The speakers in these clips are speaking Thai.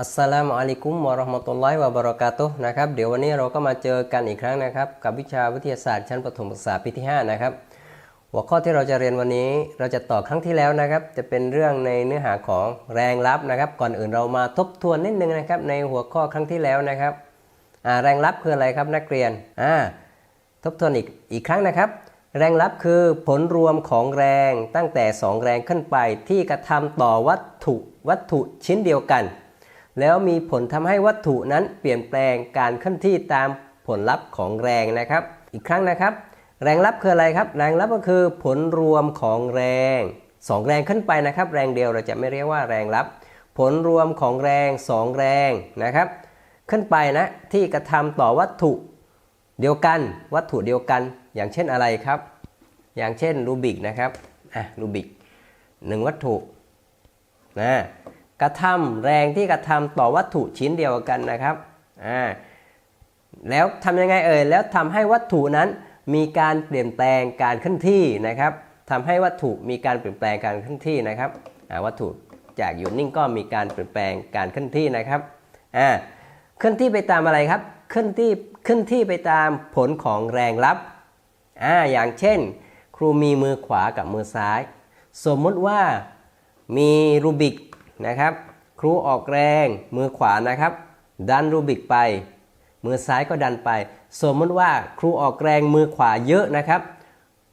อัสสลามุอะลัยกุมวะเราะห์มะตุลลอฮิวะบะเราะกาตุฮ์นะครับเดี๋ยววันนี้เราก็มาเจอกันอีกครั้งนะครับ กับวิชาวิทยาศาสตร์ชั้นประถมศึกษาปีที่ 5 นะครับ หัวข้อที่เราจะเรียนวันนี้เราจะต่อครั้งที่แล้วนะครับ จะเป็นเรื่องในเนื้อหาของแรงลับนะครับ ก่อนอื่นเรามาทบทวนนิดนึงนะครับ ในหัวข้อครั้งที่แล้วนะครับแรงลับคืออะไรครับนักเรียนอ่าทบทวนอีกอีกครั้งนะครับ แรงลับคือผลรวมของแรงตั้งแต่ 2 แรงขึ้นไปที่กระทำต่อวัตถุวัตถุชิ้นเดียวกัน แล้วมีผลทำให้วัตถุนั้นเปลี่ยนแปลงการเคลื่อนที่ตามผลลัพธ์ของแรงนะครับ อีกครั้งนะครับ แรงลับคืออะไรครับ แรงลับก็คือผลรวมของแรงสองแรงขึ้นไปนะครับ แรงเดียวเราจะไม่เรียกว่าแรงลับ ผลรวมของแรงสองแรงนะครับ ขึ้นไปนะที่กระทำต่อวัตถุเดียวกัน วัตถุเดียวกัน อย่างเช่นอะไรครับ อย่างเช่นรูบิกนะครับอะรูบิกหนึ่งวัตถุนะ กระทำแรงที่กระทำต่อวัตถุชิ้นเดียวกันนะครับอ่าแล้วทำยังไงเอ่ยแล้วทำให้วัตถุนั้นมีการเปลี่ยนแปลงการเคลื่อนที่นะครับทำให้วัตถุมีการเปลี่ยนแปลงการเคลื่อนที่นะครับวัตถุจากอยู่นิ่งก็มีการเปลี่ยนแปลงการเคลื่อนที่นะครับอ่าเคลื่อนที่ไปตามอะไรครับเคลื่อนที่เคลื่อนที่ไปตามผลของแรงลับอ่าอย่างเช่น ครูมีมือขวากับมือซ้าย สมมุติว่ามีรูบิก นะครับ ครูออกแรงมือขวานะครับ ดันรูบิกไป มือซ้ายก็ดันไป สมมติว่าครูออกแรงมือขวาเยอะนะครับ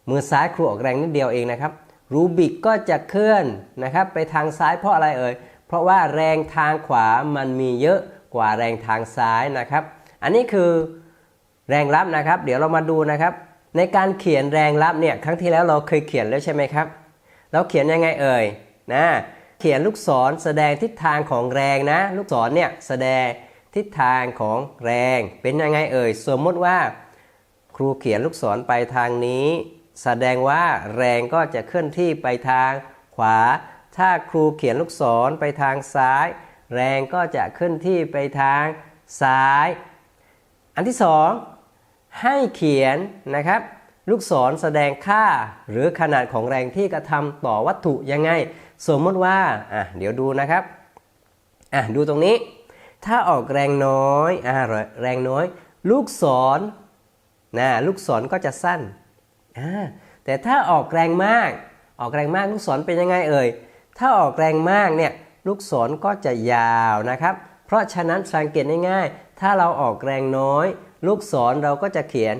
มือซ้ายครูออกแรงนิดเดียวเองนะครับ รูบิกก็จะเคลื่อนนะครับ ไปทางซ้ายเพราะอะไรเอ่ย เพราะว่าแรงทางขวามันมีเยอะกว่าแรงทางซ้ายนะครับ อันนี้คือแรงรับนะครับ เดี๋ยวเรามาดูนะครับ ในการเขียนแรงรับเนี่ยครั้งที่แล้วเราเคยเขียนแล้วใช่ไหมครับ เราเขียนยังไงเอ่ยนะ ขียนลูกศรแสดงทิศทางของแรงนะ ลูกศรเนี่ยแสดงทิศทางของแรง เป็นยังไงเอ่ย สมมติว่า ครูเขียนลูกศรไปทางนี้ แสดงว่าแรงก็จะเคลื่อนที่ไปทางขวา ถ้าครูเขียนลูกศรไปทางซ้าย แรงก็จะเคลื่อนที่ไปทางซ้าย อันที่สองให้เขียนนะครับ ลูกศรแสดงค่าหรือขนาดของแรงที่กระทำต่อวัตถุยังไง สมมติว่าอะเดี๋ยวดูนะครับอะดูตรงนี้ ถ้าออกแรงน้อยอะแรงน้อย ลูกศรนะลูกศรก็จะสั้นอ่าแต่ถ้าออกแรงมาก ออกแรงมากลูกศรเป็นยังไงเอ่ยถ้าออกแรงมากเนี่ยลูกศรก็จะยาวนะครับ เพราะฉะนั้นสังเกตง่ายๆ ถ้าเราออกแรงน้อย ลูกศรเราก็จะเขียน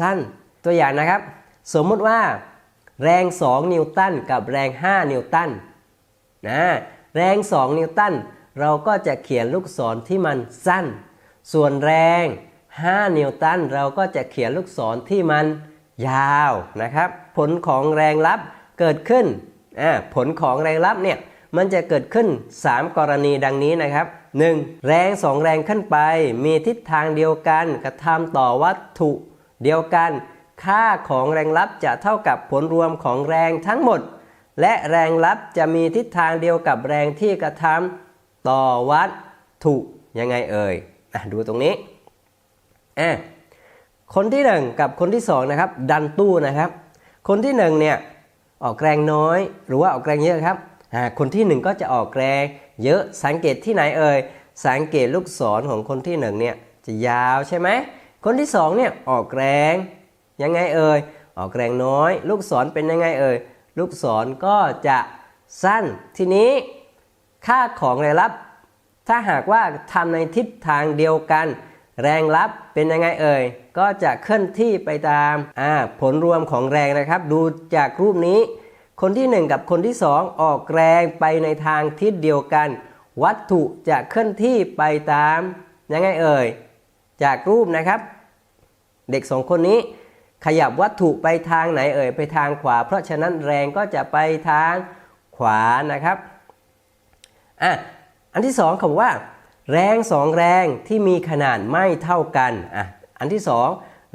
สั้น ตัวอย่างนะครับ สมมุติว่าแรง 2 นิวตันกับแรง 5 นิวตันนะแรง 2 นิวตันเราก็จะเขียนลูกศรที่มันสั้น ส่วนแรง 5 นิวตันเราก็จะเขียนลูกศรที่มันยาวนะครับ ผลของแรงลับเกิดขึ้นผลของแรงลับเนี่ยมันจะเกิดขึ้น 3 กรณีดังนี้นะครับ 1. แรง 2 แรงขึ้นไป มีทิศทางเดียวกันกระทำต่อวัตถุเดียวกัน ค่าของแรงลับจะเท่ากับผลรวมของแรงทั้งหมด และแรงลับจะมีทิศทางเดียวกับแรงที่กระทำต่อวัตถุยังไงเอ่ยอะดูตรงนี้อะคนที่หนึ่งกับคนที่สองนะครับ ดันตู้นะครับ คนที่หนึ่งเนี่ยออกแรงน้อย หรือว่าออกแรงเยอะครับอ่าคนที่หนึ่งก็จะออกแรงเยอะสังเกตที่ไหนเอ่ยสังเกตลูกศรของคนที่หนึ่งเนี่ยจะยาวใช่ไหมคนที่สองเนี่ยออกแรง ยังไงเอ่ยออกแรงน้อย ลูกศรเป็นยังไงเอ่ยลูกศรก็จะสั้น ทีนี้ค่าของแรงลับ ถ้าหากว่าทำในทิศทางเดียวกัน แรงลับเป็นยังไงเอ่ยก็จะเคลื่อนที่ไปตามาผลรวมของแรงนะครับ ดูจากรูปนี้ คนที่ 1 กับคนที่ 2 ออกแรงไปในทางทิศเดียวกัน วัตถุจะเคลื่อนที่ไปตามยังไงเอ่ยจากรูปนะครับ เด็กสองคนนี้ ขยับวัตถุไปทางไหนเอ่ยไปทางขวา เพราะฉะนั้นแรงก็จะไปทางขวานะครับอะอันที่สองคำว่า แรงสองแรงที่มีขนาดไม่เท่ากันอะอันที่สอง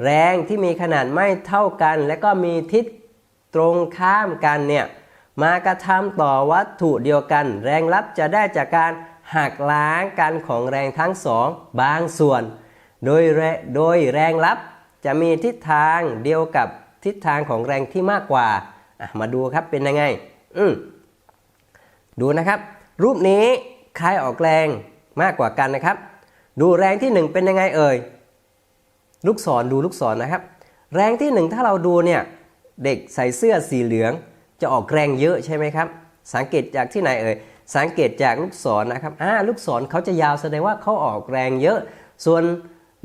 แรงที่มีขนาดไม่เท่ากัน และก็มีทิศตรงข้ามกันเนี่ยมากระทำต่อวัตถุเดียวกัน แรงลับจะได้จากการหักล้างกันของแรงทั้งสองบางส่วน โดยแรโดยแรงลับ จะมีทิศทางเดียวกับทิศทางของแรงที่มากกว่า มาดูครับเป็นยังไง อืดูนะครับ รูปนี้ใครออกแรงมากกว่ากันนะครับ ดูแรงที่ 1 เป็นยังไงเอ่ย ลูกศรดูลูกศรนะครับ แรงที่ 1 ถ้าเราดูเนี่ย เด็กใส่เสื้อสีเหลือง จะออกแรงเยอะใช่ไหมครับ สังเกตจากที่ไหนเอ่ย สังเกตจากลูกศรนะครับ อ่า ลูกศรเขาจะยาวแสดงว่าเขาออกแรงเยอะ ส่วน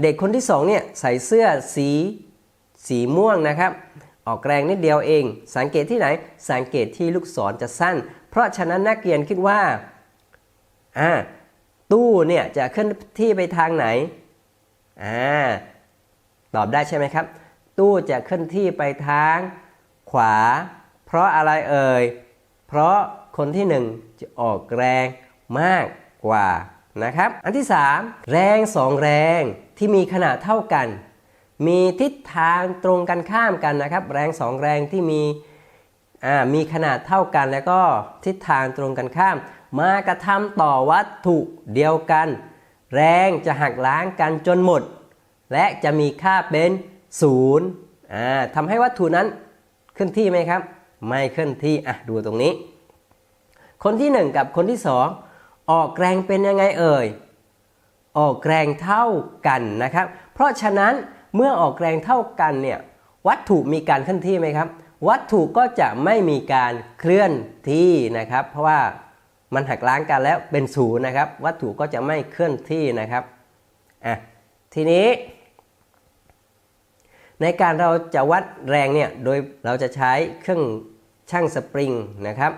เด็กคนที่สองเนี่ยใส่เสื้อสีสีม่วงนะครับ ออกแรงนิดเดียวเอง สังเกตที่ไหน สังเกตที่ลูกศรจะสั้น เพราะฉะนั้นนักเรียนคิดว่าอ่าตู้เนี่ยจะเคลื่อนที่ไปทางไหนอ่าตอบได้ใช่ไหมครับ ตู้จะเคลื่อนที่ไปทางขวา เพราะอะไรเอ่ย เพราะคนที่หนึ่งจะออกแรงมากกว่า นะครับ อันที่ 3 แรงสองแรงที่มีขนาดเท่ากัน มีทิศทางตรงกันข้ามกันนะครับ แรงสองแรงที่มีมีขนาดเท่ากันแล้วก็ทิศทางตรงกันข้าม มากระทำต่อวัตถุเดียวกัน แรงจะหักล้างกันจนหมด และจะมีค่าเป็นศูนย์อ่าทำให้วัตถุนั้นเคลื่อนที่ไหมครับ ไม่เคลื่อนที่อะดูตรงนี้ คนที่ 1 กับคนที่ 2 ออกแรงเป็นยังไงเอ่ย ออกแรงเท่ากันนะครับ เพราะฉะนั้นเมื่อออกแรงเท่ากันเนี่ยวัตถุมีการเคลื่อนที่ไหมครับ วัตถุก็จะไม่มีการเคลื่อนที่นะครับ เพราะว่ามันหักล้างกันแล้วเป็นศูนย์นะครับ วัตถุก็จะไม่เคลื่อนที่นะครับอะทีนี้ ในการเราจะวัดแรงเนี่ยโดยเราจะใช้เครื่องช่างสปริงนะครับ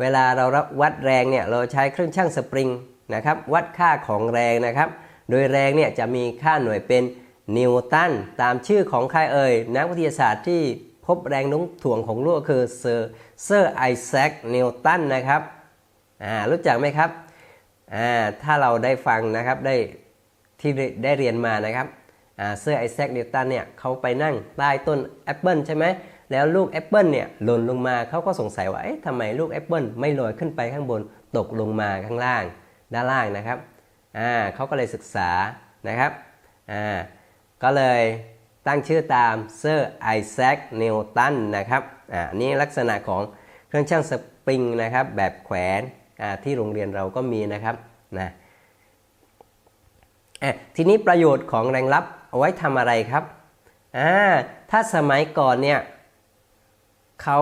เวลาเรารับวัดแรงเนี่ยเราใช้เครื่องช่างสปริงนะครับวัดค่าของแรงนะครับ โดยแรงเนี่ยจะมีค่าหน่วยเป็นนิวตันตามชื่อของใครเอ่ยนักวิทยาศาสตร์ที่พบแรงโน้มถ่วงของโลกคือเซอร์เซอร์ไอแซคนิวตันนะครับอ่ารู้จักไหมครับอ่าถ้าเราได้ฟังนะครับได้ที่ได้เรียนมานะครับอ่าเซอร์ไอแซคนิวตันเนี่ยเขาไปนั่งใต้ต้นแอปเปิลใช่ไหม แล้วลูกแอปเปิลเนี่ยหล่นลงมาเขาก็สงสัยว่าเอ๊ะทำไมลูกแอปเปิลไม่ลอยขึ้นไปข้างบนตกลงมาข้างล่างด้านล่างนะครับอ่าเขาก็เลยศึกษานะครับอ่าก็เลยตั้งชื่อตามเซอร์ไอแซคนิวตันนะครับอ่านี่ลักษณะของเครื่องช่างสปริงนะครับแบบแขวนอ่าที่โรงเรียนเราก็มีนะครับนะอะทีนี้ประโยชน์ของแรงรับเอาไว้ทำอะไรครับอ่าถ้าสมัยก่อนเนี่ย เขา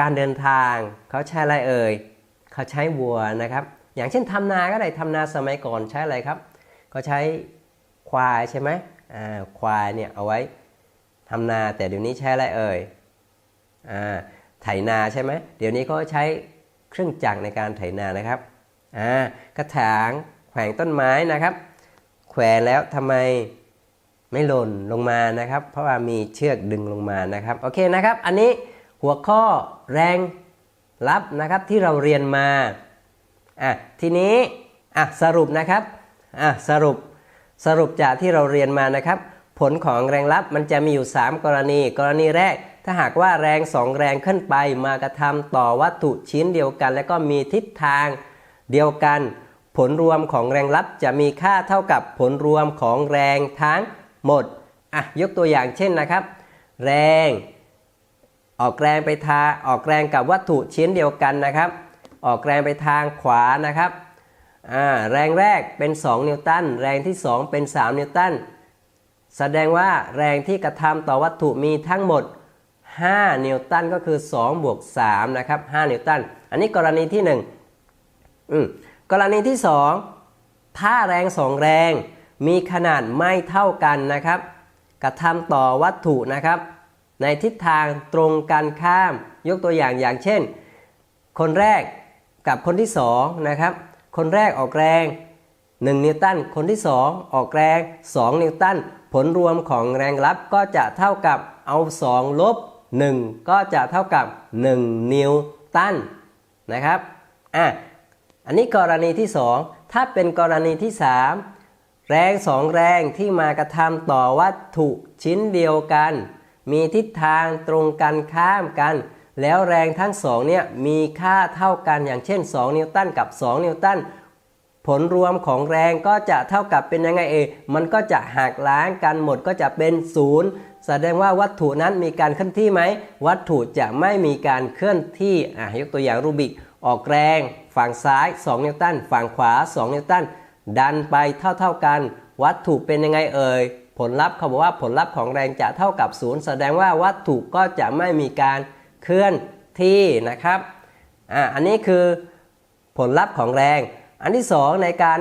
การเดินทางเขาใช้อะไรเอ่ยเขาใช้วัวนะครับ อย่างเช่นทำนาก็ได้ทำนาสมัยก่อนใช้อะไรครับ ก็ใช้ควายใช่ไหมอ่าควายเนี่ยเอาไว้ทำนาแต่เดี๋ยวนี้ใช้อะไรเอ่ยอ่าไถนาใช่ไหมเดี๋ยวนี้ก็ใช้เครื่องจักรในการไถนานะครับอ่ากระถางแขวงต้นไม้นะครับ แขวนแล้วทำไมไม่หล่นลงมานะครับ เพราะว่ามีเชือกดึงลงมานะครับโอเคนะครับ อันนี้ หัวข้อแรงรับนะครับที่เราเรียนมาอะทีนี้อะสรุปนะครับอะสรุปสรุปจากที่เราเรียนมานะครับ ผลของแรงรับมันจะมีอยู่ 3 กรณี กรณีแรก ถ้าหากว่าแรง 2 แรงขึ้นไปมากระทำต่อวัตถุชิ้นเดียวกัน และก็มีทิศทางเดียวกัน ผลรวมของแรงรับจะมีค่าเท่ากับผลรวมของแรงทั้งหมดอะยกตัวอย่างเช่นนะครับ แรง ออกแรงไปทางออกแรงกับวัตถุชิ้นเดียวกันนะครับ ออกแรงไปทางขวานะครับแรงแรกเป็น 2 นิวตัน แรงที่ 2 เป็น 3 นิวตัน แสดงว่าแรงที่กระทำต่อวัตถุมีทั้งหมด 5 นิวตันก็คือ 2 บวก 3 นะครับ 5 นิวตัน อันนี้กรณีที่1อืมกรณีที่ 2 ถ้าแรง 2 แรงมีขนาดไม่เท่ากันนะครับ กระทำต่อวัตถุนะครับ ในทิศทางตรงกันข้าม ยกตัวอย่างอย่างเช่น คนแรกกับคนที่2นะครับ คนแรกออกแรง 1 นิวตัน คนที่ 2 ออกแรง 2 นิวตัน ผลรวมของแรงรับก็จะเท่ากับเอา 2 ลบ 1 ก็จะเท่ากับ 1 นิวตันนะครับอะอันนี้กรณีที่ 2 ถ้าเป็นกรณีที่ 3 แรง 2 แรงที่มากระทำต่อวัตถุชิ้นเดียวกัน มีทิศทางตรงกันข้ามกัน แล้วแรงทั้งสองเนี่ยมีค่าเท่ากันอย่างเช่น 2 นิวตันกับ 2 นิวตันผลรวมของแรงก็จะเท่ากับเป็นยังไงเองมันก็จะหักล้างกันหมดก็จะเป็นศูนย์แสดงว่าวัตถุนั้นมีการเคลื่อนที่ไหม วัตถุจะไม่มีการเคลื่อนที่อะยกตัวอย่างรูบิกออกแรงฝั่งซ้าย 2 นิวตันฝั่งขวา 2 นิวตันดันไปเท่าๆกัน วัตถุเป็นยังไงเอ่ย ผลลัพธ์เขาบอกว่าผลลัพธ์ของแรงจะเท่ากับศูนย์แสดงว่าวัตถุก็จะไม่มีการเคลื่อนที่นะครับอ่าอันนี้คือผลลัพธ์ของแรง อันที่สองในการ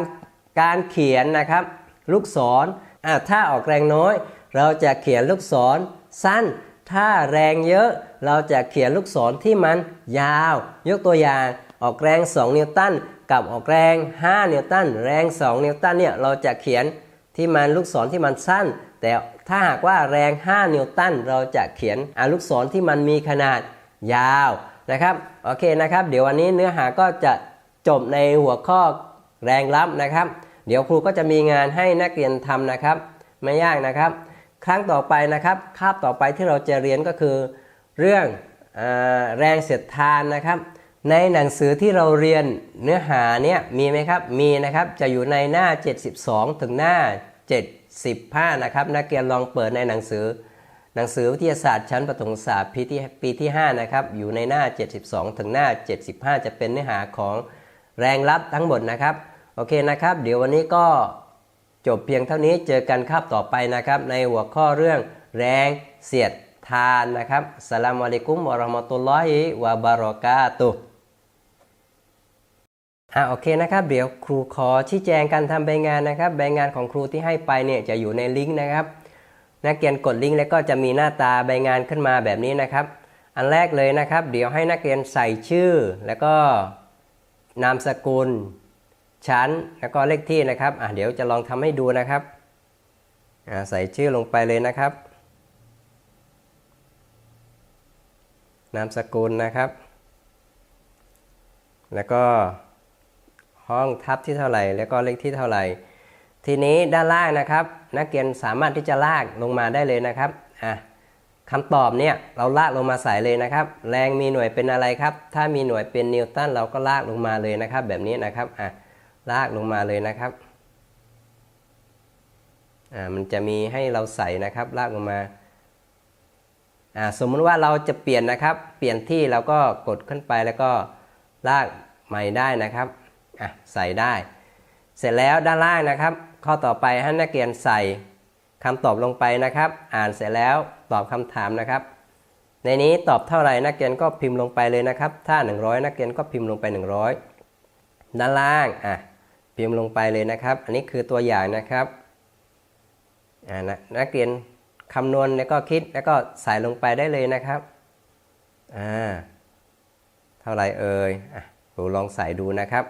การเขียนนะครับ ลูกศรอ่าถ้าออกแรงน้อย เราจะเขียนลูกศรสั้น ถ้าแรงเยอะเราจะเขียนลูกศรที่มันยาว ยกตัวอย่างออกแรง 2 นิวตันกับออกแรง 5 นิวตันแรง 2 นิวตันเนี่ยเราจะเขียน ที่มันลูกศรที่มันสั้น แต่ถ้าหากว่าแรง 5 นิวตันเราจะเขียนอ่าลูกศรที่มันมีขนาดยาวนะครับโอเคนะครับ เดี๋ยววันนี้เนื้อหาก็จะจบในหัวข้อแรงรับนะครับ เดี๋ยวครูก็จะมีงานให้นักเรียนทำนะครับ ไม่ยากนะครับ ครั้งต่อไปนะครับคาบต่อไปที่เราจะเรียนก็คือ เรื่องอแรงเสียดทานนะครับ ในหนังสือที่เราเรียนเนื้อหาเนี่ยมีไหมครับ มีนะครับจะอยู่ในหน้า 72 ถึงหน้า 75 นะครับนักเรียนลองเปิดในหนังสือ หนังสือวิทยาศาสตร์ชั้นประถมศึกษาปีที่ปีที่ 5 นะครับ อยู่ในหน้า 72 ถึงหน้า 75 จะเป็นเนื้อหาของแรงรับทั้งหมดนะครับ โอเคนะครับ เดี๋ยววันนี้ก็จบเพียงเท่านี้เจอกันคาบต่อไปนะครับ ในหัวข้อเรื่องแรงเสียดทานนะครับสลามอะลัยกุมวะราะห์มะตุลลอฮิวะบารอกาตุ อะโอเคนะครับเดี๋ยวครูขอชี้แจงการทำใบงานนะครับใบงานของครูที่ให้ไปเนี่ยจะอยู่ในลิงก์นะครับนักเรียนกดลิงก์แล้วก็จะมีหน้าตาใบงานขึ้นมาแบบนี้นะครับ อันแรกเลยนะครับ เดี๋ยวให้นักเรียนใส่ชื่อ แล้วก็นามสกุล ชั้นแล้วก็เลขที่นะครับอะเดี๋ยวจะลองทำให้ดูนะครับอ่าใส่ชื่อลงไปเลยนะครับ นามสกุลนะครับ แล้วก็ ห้องทับที่เท่าไหร่ แล้วก็เลขที่เท่าไหร่ ทีนี้ด้านล่างนะครับ นักเรียนสามารถที่จะลากลงมาได้เลยนะครับอะคำตอบเนี่ยเราลากลงมาใส่เลยนะครับ แรงมีหน่วยเป็นอะไรครับ ถ้ามีหน่วยเป็นนิวตันเราก็ลากลงมาเลยนะครับ แบบนี้นะครับอะลากลงมาเลยนะครับอ่ามันจะมีให้เราใส่นะครับลากลงมาอ่าสมมุติว่าเราจะเปลี่ยนนะครับ เปลี่ยนที่เราก็กดขึ้นไปแล้วก็ลากใหม่ได้นะครับ อะใส่ได้ เสร็จแล้วด้านล่างนะครับ ข้อต่อไปให้นักเรียนใส่คำตอบลงไปนะครับ อ่านเสร็จแล้วตอบคำถามนะครับ ในนี้ตอบเท่าไหร่นักเรียนก็พิมพ์ลงไปเลยนะครับ ถ้า 100 นักเรียนก็พิมพ์ลงไป 100 ด้านล่างอะพิมพ์ลงไปเลยนะครับ อันนี้คือตัวอย่างนะครับอ่านะนักเรียนคำนวณแล้วก็คิดแล้วก็ใส่ลงไปได้เลยนะครับอ่าเท่าไหรเอ่ยอะครูลองใส่ดูนะครับ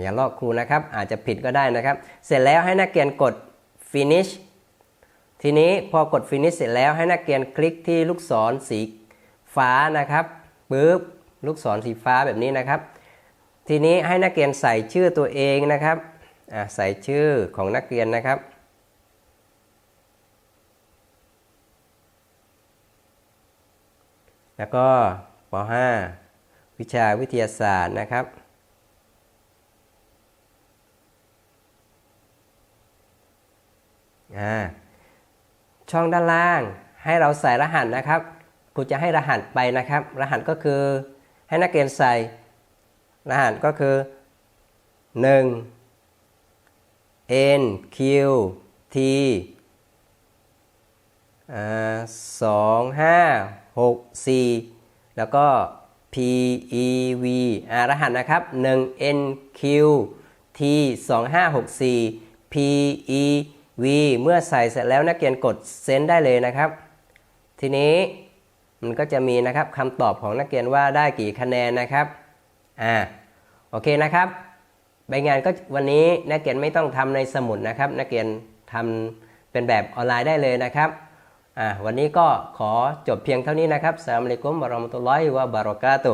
อย่าลอกครูนะครับ อาจจะผิดก็ได้นะครับ เสร็จแล้วให้นักเรียนกด finish ทีนี้พอกด finish เสร็จแล้วให้นักเรียนคลิกที่ลูกศรสีฟ้านะครับปึ๊บลูกศรสีฟ้าแบบนี้นะครับ ทีนี้ให้นักเรียนใส่ชื่อตัวเองนะครับใส่ชื่อของนักเรียนนะครับแล้วก็ป .5 วิชาวิทยาศาสตร์นะครับ ช่องด้านล่างให้เราใส่รหัสนะครับครูจะให้รหัสไปนะครับ รหัสก็คือให้นักเรียนใส่ รหัสก็คือ 1 n q t สองห้าหกสี่แล้วก็ p e v รหัสนะครับ1 n q t 2 5 6 4 p e v เมื่อใส่เสร็จแล้วนักเรียนกดเซนได้เลยนะครับ ทีนี้มันก็จะมีนะครับคำตอบของนักเรียนว่าได้กี่คะแนนนะครับอ่าโอเคนะครับใบงานก็วันนี้นักเรียนไม่ต้องทำในสมุดนะครับ นักเรียนทำเป็นแบบออนไลน์ได้เลยนะครับอ่าวันนี้ก็ขอจบเพียงเท่านี้นะครับสลามอะลัยกุมวะเราะมตุลลอฮิวะบารอกาตุ